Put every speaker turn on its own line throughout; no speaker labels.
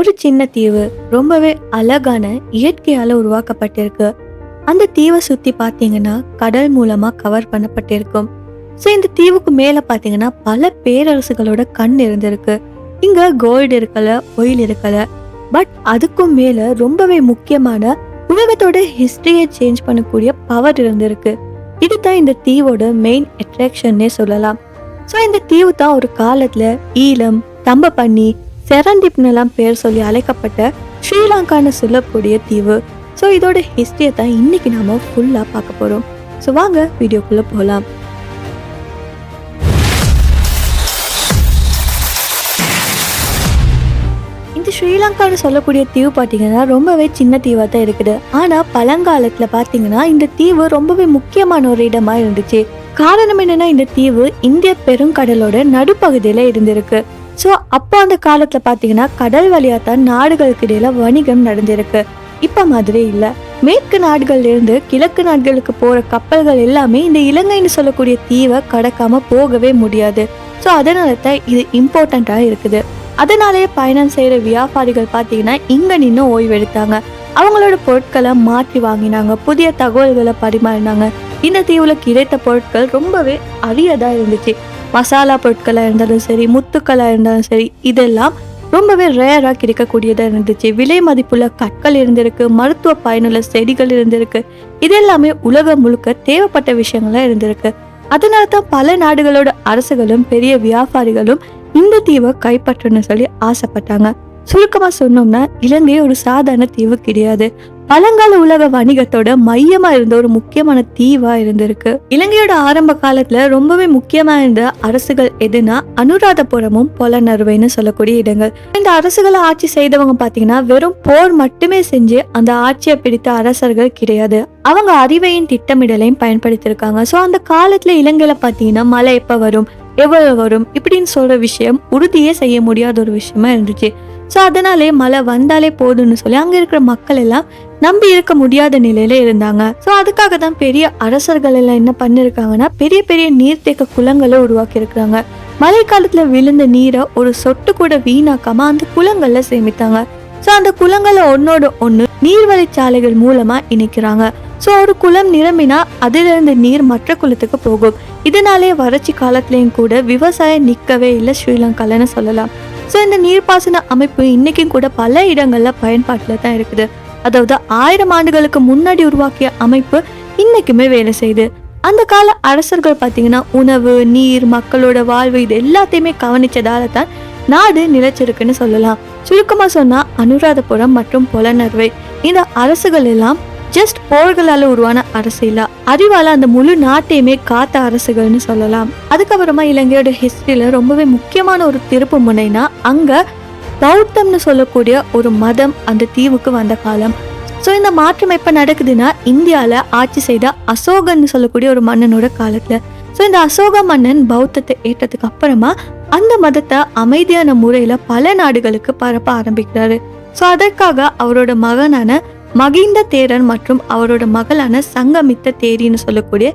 ஒரு சின்ன தீவு ரொம்பவே அழகான இயற்கையால உருவாக்கப்பட்டிருக்கு. அந்த தீவை சுத்தி பாத்தீங்கன்னா கடல் மூலமா கவர் பண்ணப்பட்டிருக்கும். ஸோ இந்த தீவுக்கு மேலே பார்த்தீங்கன்னா பல பேரரசுகளோட கண் இருந்திருக்கு. இங்க கோல்டு இருக்கல ஒயில் இருக்கல. பட் அதுக்கும் மேல ரொம்பவே முக்கியமான உலகத்தோட ஹிஸ்டரியை சேஞ்ச் பண்ணக்கூடிய பவர் இருந்திருக்கு. இதுதான் இந்த தீவோட மெயின் அட்ராக்ஷன்னே சொல்லலாம். ஸோ இந்த தீவு தான் ஒரு காலத்துல ஈழம் தம்ப பண்ணி செரண்டிப்னெல்லாம் பேர் சொல்லி அழைக்கப்பட்ட ஸ்ரீலங்கான்னு சொல்லக்கூடிய தீவு. ஸோ இதோட ஹிஸ்ட்ரியை தான் இன்னைக்கு நாம ஃபுல்லாக பார்க்க போகிறோம் ஸோ வாங்க வீடியோக்குள்ளே போகலாம் இந்த ஸ்ரீலங்கான்னு சொல்லக்கூடிய தீவு பார்த்தீங்கன்னா ரொம்பவே சின்ன தீவாக தான் இருக்குது. ஆனால் பழங்காலத்தில் பார்த்தீங்கன்னா இந்த தீவு ரொம்பவே முக்கியமான ஒரு இடமா இருந்துச்சு. காரணம் என்னன்னா இந்த தீவு இந்திய பெருங்கடலோட நடுப்பகுதியில் இருந்திருக்கு. ஸோ அப்போ அந்த காலத்தில் பார்த்தீங்கன்னா கடல் வழியாக தான் நாடுகளுக்கு இடையில வணிகம் நடந்திருக்கு. இப்போ மாதிரி இல்லை. மேற்கு நாடுகள்லேருந்து கிழக்கு நாடுகளுக்கு போகிற கப்பல்கள் எல்லாமே இந்த இலங்கைன்னு சொல்லக்கூடிய தீவை கடக்காமல் போகவே முடியாது. ஸோ அதனால தான் இது இம்பார்ட்டண்ட்டாக இருக்குது. அதனாலேயே பயணம் செய்கிற வியாபாரிகள் பார்த்தீங்கன்னா இங்கே நின்று ஓய்வெடுத்தாங்க. அவங்களோட பொருட்களை மாற்றி வாங்கினாங்க. புதிய தகவல்களை பரிமாறினாங்க. இந்த தீவுல கிடைத்த பொருட்கள் ரொம்பவே அரியதா இருந்துச்சு. மசாலா பொருட்களாக இருந்தாலும் சரி முத்துக்களாக இருந்தாலும் சரி இதெல்லாம் ரொம்பவே ரேராக கிடைக்கக்கூடியதாக இருந்துச்சு. விலை மதிப்புள்ள கற்கள் இருந்திருக்கு மருத்துவ பயனுள்ள செடிகள் இருந்திருக்கு. இது எல்லாமே உலகம் முழுக்க தேவைப்பட்ட விஷயங்களாக இருந்திருக்கு. அதனால தான் பல நாடுகளோட அரசுகளும் பெரிய வியாபாரிகளும் இந்த தீவை கைப்பற்றணும்னு சொல்லி ஆசைப்பட்டாங்க. சுருக்கமாக சொன்னோம்னா இலங்கை ஒரு சாதாரண தீவு கிடையாது. பழங்கால உலக வணிகத்தோட மையமா இருந்த ஒரு முக்கியமான தீவா இருந்திருக்கு. இலங்கையோட ஆரம்ப காலத்துல ரொம்பவே முக்கியமா இருந்த அரசுகள் எதுனா அனுராதபுரமும் பொலநறுவைன்னு சொல்லக்கூடிய இடங்கள். இந்த அரசுகளை ஆட்சி செய்தவங்க பாத்தீங்கன்னா வெறும் போர் மட்டுமே செஞ்சு அந்த ஆட்சியை பிடித்த அரசர்கள் கிடையாது. அவங்க அறிவையும் திட்டமிடலையும் பயன்படுத்தியிருக்காங்க. ஸோ அந்த காலத்துல இலங்கையில பாத்தீங்கன்னா மழை எப்ப வரும்? எவ்வளவு வரும் இப்படின்னு சொல்ற விஷயம் உறுதியே செய்ய முடியாத ஒரு விஷயமா இருந்துச்சு. ஸோ அதனாலே மழை வந்தாலே போதும்னு சொல்லி அங்க இருக்கிற மக்கள் எல்லாம் நம்பி இருக்க முடியாத நிலையில இருந்தாங்க. ஸோ அதுக்காக தான் பெரிய அரசர்கள் எல்லாம் என்ன பண்ணிருக்காங்கன்னா பெரிய பெரிய நீர்த்தேக்க குளங்களை உருவாக்கி இருக்கிறாங்க மழை காலத்துல விழுந்த நீரை ஒரு சொட்டு கூட வீணாக்காம அந்த குளங்கள்ல சேமித்தாங்க. ஸோ அந்த குளங்களை ஒன்னோட ஒன்று நீர்வழிச்சாலைகள் மூலமா இணைக்கிறாங்க. ஸோ ஒரு குளம் நிரம்பினா அதிலிருந்து நீர் மற்ற குளத்துக்கு போகும். இதனாலே வறட்சி காலத்திலையும் கூட விவசாயம் நிற்கவே இல்லை ஸ்ரீலங்காலன்னு சொல்லலாம். ஸோ இந்த நீர்ப்பாசன அமைப்பு இன்னைக்கும் கூட பல இடங்கள்ல பயன்பாட்டில் தான் இருக்குது. அதாவது ஆயிரம் ஆண்டுகளுக்கு முன்னாடி உருவாக்கிய அமைப்பு இன்னைக்குமே வேலை செய்யுது. அந்த கால அரசர்கள் பார்த்தீங்கன்னா உணவு நீர் மக்களோட வாழ்வு இது எல்லாத்தையுமே கவனிச்சதால தான் நாடு நிலச்சிருக்குன்னு சொல்லலாம். சுருக்கமாக சொன்னால் அனுராதபுரம் மற்றும் புலனர்வை இந்த அரசுகள் எல்லாம் ஜஸ்ட் போர்களால் உருவான அரசு இல்லை. அறிவால அந்த முழு நாட்டையுமே காத்த அரசுகள்னு சொல்லலாம். அதுக்கப்புறமா இலங்கையோட ஹிஸ்டரியில ரொம்பவே முக்கியமான ஒரு திருப்பு முனைனா அங்க பௌத்தம்னு சொல்லக்கூடிய ஒரு மதம் அந்த தீவுக்கு வந்த காலம். ஸோ இந்த மாற்றம் எப்போ நடக்குதுன்னா இந்தியாவில் ஆட்சி செய்த அசோகன்னு சொல்லக்கூடிய ஒரு மன்னனோட காலத்தில். ஸோ இந்த அசோக மன்னன் பௌத்தத்தை ஏற்றதுக்கு அப்புறமா அந்த மதத்தை அமைதியான முறையில் பல நாடுகளுக்கு பரப்ப ஆரம்பிக்கிறாரு. ஸோ அதற்காக அவரோட மகனான மகிந்த தேரன் மற்றும் அவரோட மகளான சங்கமித்த தேரின்னு சொல்லக்கூடிய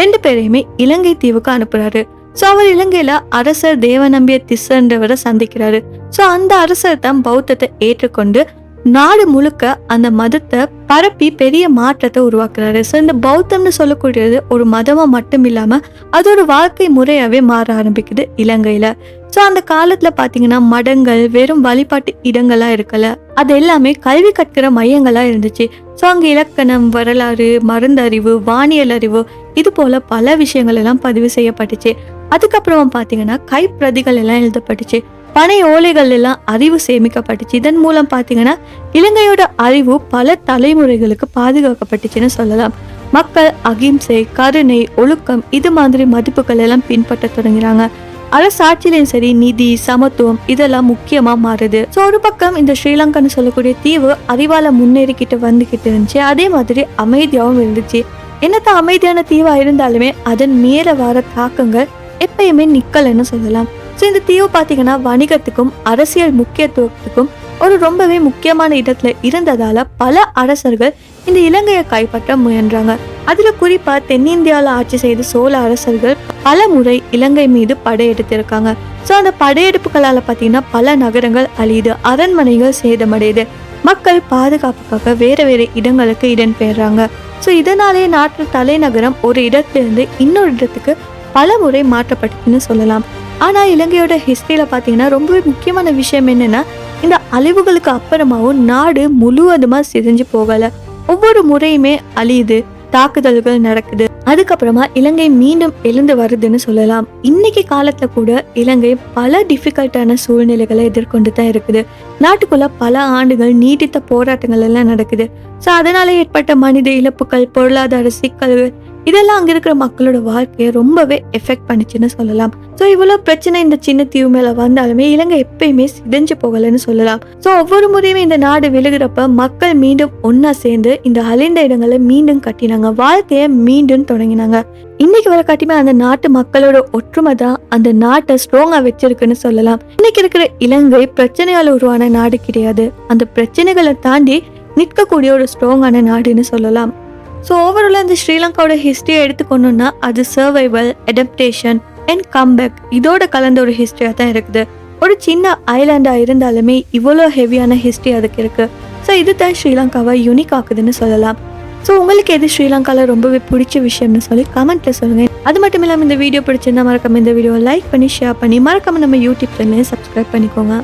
ரெண்டு பேரையுமே இலங்கை தீவுக்கு அனுப்புறாரு. ஸோ அவர் இலங்கையில அரசர் தேவநம்பிய திசன்றவரை சந்திக்கிறாரு. ஸோ அந்த அரசர் தான் பௌத்தத்தை ஏற்றுக்கொண்டு நாடு முழுக்க அந்த மதத்தை பரப்பி பெரிய மாற்றத்தை உருவாக்குறாரு. ஸோ இந்த பௌத்தம்னு சொல்லக்கூடியது ஒரு மதமாக மட்டும் இல்லாமல் அது ஒரு வாழ்க்கை முறையாகவே மாற ஆரம்பிக்குது இலங்கையில். ஸோ அந்த காலத்தில் பார்த்தீங்கன்னா மடங்கள் வெறும் வழிபாட்டு இடங்களாக இருக்கல. அது எல்லாமே கல்வி கற்கிற மையங்களாக இருந்துச்சு. ஸோ அங்கே இலக்கணம் வரலாறு மருந்தறிவு வானியல் அறிவு இது போல பல விஷயங்கள் எல்லாம் பதிவு செய்யப்பட்டுச்சு. அதுக்கப்புறம் பார்த்தீங்கன்னா கைப்பிரதிகள் எல்லாம் எழுதப்பட்டுச்சு. பனை ஓலைகள் எல்லாம் அறிவு சேமிக்கப்பட்டுச்சு. இதன் மூலம் பார்த்தீங்கன்னா இலங்கையோட அறிவு பல தலைமுறைகளுக்கு பாதுகாக்கப்பட்டுச்சுன்னு சொல்லலாம். மக்கள் அகிம்சை கருணை ஒழுக்கம் இது மாதிரி மதிப்புகள் எல்லாம் பின்பற்ற தொடங்குறாங்க. அரசாட்சியிலையும் சரி நிதி சமத்துவம் இதெல்லாம் முக்கியமா மாறுது. ஸோ ஒரு பக்கம் இந்த ஸ்ரீலங்கான்னு சொல்லக்கூடிய தீவு அறிவால முன்னேறிக்கிட்டு வந்துகிட்டு இருந்துச்சு. அதே மாதிரி அமைதியாகவும் இருந்துச்சு. என்னத்த அமைதியான தீவா இருந்தாலுமே அதன் மேல வர தாக்கங்கள் எப்பயுமே நிக்கலன்னு சொல்லலாம். ஸோ இந்த தீவு பார்த்தீங்கன்னா வணிகத்துக்கும் அரசியல் முக்கியத்துவத்துக்கும் ஒரு ரொம்பவே முக்கியமான இடத்துல இருந்ததால பல அரசர்கள் இந்த இலங்கையை கைப்பற்ற முயன்றாங்க. அதுல குறிப்பா தென்னிந்தியாவில் ஆட்சி செய்த சோழ அரசர்கள் பல முறை இலங்கை மீது படையெடுத்திருக்காங்க. ஸோ அந்த படையெடுப்புகளால பார்த்தீங்கன்னா பல நகரங்கள் அழியுது அரண்மனைகள் சேதமடையுது. மக்கள் பாதுகாப்புக்காக வேற வேற இடங்களுக்கு இடம்பெயர்றாங்க. ஸோ இதனாலே நாட்டு தலைநகரம் ஒரு இடத்திலிருந்து இன்னொரு இடத்துக்கு பல முறை மாற்றப்பட்டுன்னு சொல்லலாம். ஆனால் இலங்கையோட ஹிஸ்ட்ரியில் பார்த்தீங்கன்னா ரொம்பவே முக்கியமான விஷயம் என்னென்னா இந்த அழிவுகளுக்கு அப்புறமாவும் நாடு முழுவதுமாக சிதைஞ்சு போகலை. ஒவ்வொரு முறையுமே அழியுது தாக்குதல்கள் நடக்குது. அதுக்கப்புறமா இலங்கை மீண்டும் எழுந்து வருதுன்னு சொல்லலாம். இன்னைக்கு காலத்துல கூட இலங்கை பல டிஃபிகல்ட்டான சூழ்நிலைகளை எதிர்கொண்டு தான் இருக்குது. நாட்டுக்குள்ள பல ஆண்டுகள் நீடித்த போராட்டங்கள் எல்லாம் நடக்குது. ஸோ அதனால ஏற்பட்ட மனித இழப்புகள் பொருளாதார சிக்கல்கள் இதெல்லாம் அங்கே இருக்கிற மக்களோட வாழ்க்கையை ரொம்பவே எஃபெக்ட் பண்ணுச்சுன்னு சொல்லலாம். ஸோ இவ்வளோ பிரச்சனை இந்த சின்ன தீவு மேலே வந்தாலுமே இலங்கை எப்பயுமே சிதைஞ்சு போகலைன்னு சொல்லலாம். ஸோ ஒவ்வொரு முறையுமே இந்த நாடு விழுகிறப்ப மக்கள் மீண்டும் ஒன்றா சேர்ந்து இந்த அழிந்த இடங்களை மீண்டும் கட்டினாங்க. வாழ்க்கையை மீண்டும் தொடங்கினாங்க. இன்னைக்கு வர காட்டியுமே அந்த நாட்டு மக்களோட ஒற்றுமை தான் அந்த நாட்டை ஸ்ட்ராங்காக வச்சிருக்குன்னு சொல்லலாம். இன்னைக்கு இருக்கிற இலங்கை பிரச்சனையால் உருவான நாடு கிடையாது. அந்த பிரச்சனைகளை தாண்டி நிற்கக்கூடிய ஒரு ஸ்ட்ராங்கான நாடுன்னு சொல்லலாம். ஸோ ஓவராலாக இந்த ஸ்ரீலங்காவோட ஹிஸ்ட்ரியை எடுத்துக்கொண்டோம்னா அது சர்வைவல் அடாப்டேஷன் அண்ட் கம்பேக் இதோட கலந்த ஒரு ஹிஸ்ட்ரியாக தான் இருக்குது. ஒரு சின்ன ஐலாண்டாக இருந்தாலுமே இவ்வளோ ஹெவியான ஹிஸ்ட்ரி அதுக்கு இருக்குது ஸோ இது தான் ஸ்ரீலங்காவை யூனிக் ஆக்குதுன்னு சொல்லலாம். ஸோ உங்களுக்கு எது ஸ்ரீலங்காவில் ரொம்பவே பிடிச்ச விஷயம்னு சொல்லி கமெண்ட்டில் சொல்லுங்கள் அது மட்டும் இல்லாமல் இந்த வீடியோ பிடிச்சிருந்தா மறக்காம இந்த வீடியோவை லைக் பண்ணி ஷேர் பண்ணி மறக்காம நம்ம யூடியூப் சேனலையும் சப்ஸ்கிரைப் பண்ணிக்கோங்க.